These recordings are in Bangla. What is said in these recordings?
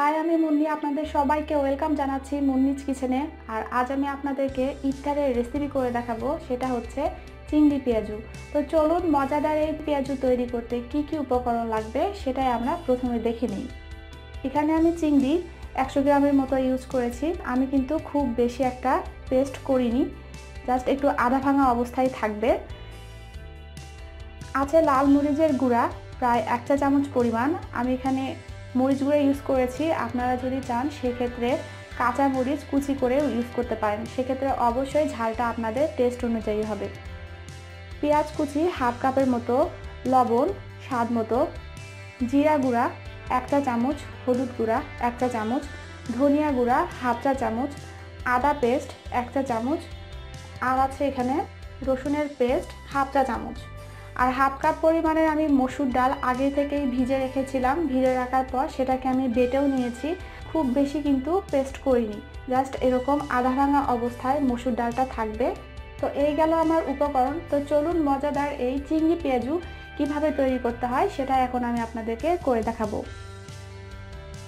হাই, আমি মুন্নি, আপনাদের সবাইকে ওয়েলকাম জানাচ্ছি মুন্নিজ কিচেনে। আর আজ আমি আপনাদেরকে ইফতারের রেসিপি করে দেখাবো, সেটা হচ্ছে চিংড়ি পেঁয়াজু। তো চলুন, মজাদার এই পেঁয়াজু তৈরি করতে কি কি উপকরণ লাগবে, সেটাই আমরা প্রথমে দেখে নিই। এখানে আমি চিংড়ি একশো গ্রামের মতো ইউজ করেছি। আমি কিন্তু খুব বেশি একটা পেস্ট করিনি জাস্ট একটু আধা ভাঙা অবস্থায় থাকবে। আছে লাল মরিচের গুঁড়া, প্রায় এক চা চামচ পরিমাণ। আমি এখানে মরিচ গুঁড়ো ইউজ করেছি। আপনারা যদি চান, সেক্ষেত্রে কাঁচা মরিচ কুচি করেও ইউজ করতে পারেন। সেক্ষেত্রে অবশ্যই ঝালটা আপনাদের টেস্ট অনুযায়ী হবে। পেঁয়াজ কুচি হাফ কাপের মতো, লবণ, স্বাদ মতো, জিরা গুঁড়া এক চা চামচ, হলুদ গুঁড়া এক চা চামচ, ধনিয়া গুঁড়া হাফ চা চামচ, আদা পেস্ট এক চা চামচ, আর আছে এখানে রসুনের পেস্ট হাফ চা চামচ। আর হাফ কাপ পরিমাণের আমি মসুর ডাল আগে থেকেই ভিজে রেখেছিলাম, ভিজে রাখার পর সেটাকে আমি বেটেও নিয়েছি, খুব বেশি কিন্তু পেস্ট করিনি, জাস্ট এরকম আধা ভাঙা অবস্থায় মসুর ডালটা থাকবে। তো এই গেল আমার উপকরণ, তো চলুন মজাদার এই চিংড়ি পেঁয়াজু কীভাবে তৈরি করতে হয় সেটা এখন আমি আপনাদেরকে করে দেখাবো।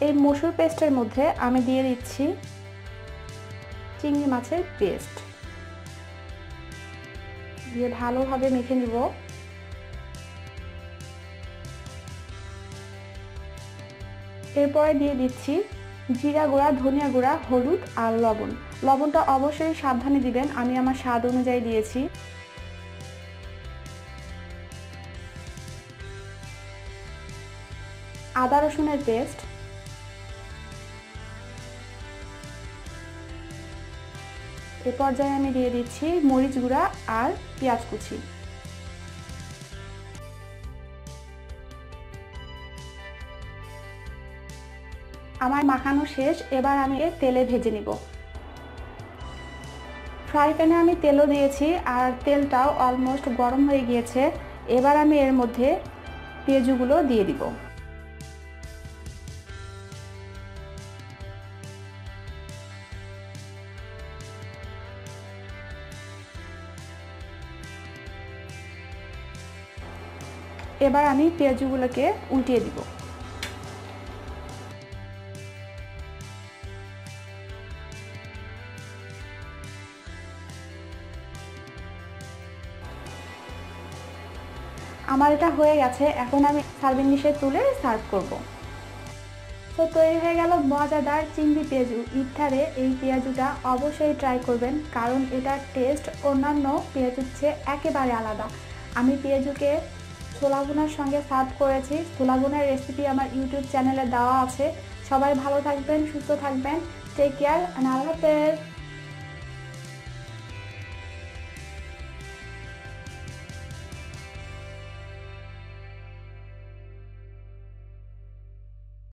এই মসুর পেস্টের মধ্যে আমি দিয়ে দিচ্ছি চিংড়ি মাছের পেস্ট। দিয়ে ভালোভাবে মেখে নিব। এরপরে দিয়ে দিচ্ছি জিরা গুঁড়া, ধনিয়া গুঁড়া, হলুদ আর লবণ। লবণটা অবশ্যই সাবধানে দিবেন, আমি আমার স্বাদ অনুযায়ী দিয়েছি। আদা রসুনের পেস্ট। এ পর্যায়ে আমি দিয়ে দিচ্ছি মরিচ গুঁড়া আর পেঁয়াজ কুচি। আমার মাখানো শেষ, এবার আমি তেলে ভেজে নিব। ফ্রাই প্যানে আমি তেলও দিয়েছি, আর তেলটাও অলমোস্ট গরম হয়ে গিয়েছে। এবার আমি এর মধ্যে পেঁয়াজুগুলো দিয়ে দিব। এবার আমি পেঁয়াজুগুলোকে উল্টিয়ে দিব। আমার এটা হয়ে গেছে, এখন আমি সার্ভিং ডিশে তুলে সার্ভ করব। তো তৈরি হয়ে গেল মজাদার চিংড়ি পেঁয়াজু। ইফতারে এই পেঁয়াজুটা অবশ্যই ট্রাই করবেন, কারণ এটার টেস্ট অন্যান্য পেঁয়াজুর চেয়ে একেবারে আলাদা। আমি পেঁয়াজুকে ছোলা বোনার সঙ্গে সার্ভ করেছি। ছোলা বোনার রেসিপি আমার ইউটিউব চ্যানেলে দেওয়া আছে। সবাই ভালো থাকবেন, সুস্থ থাকবেন। টেক কেয়ার আল্লাহ হাফেজ।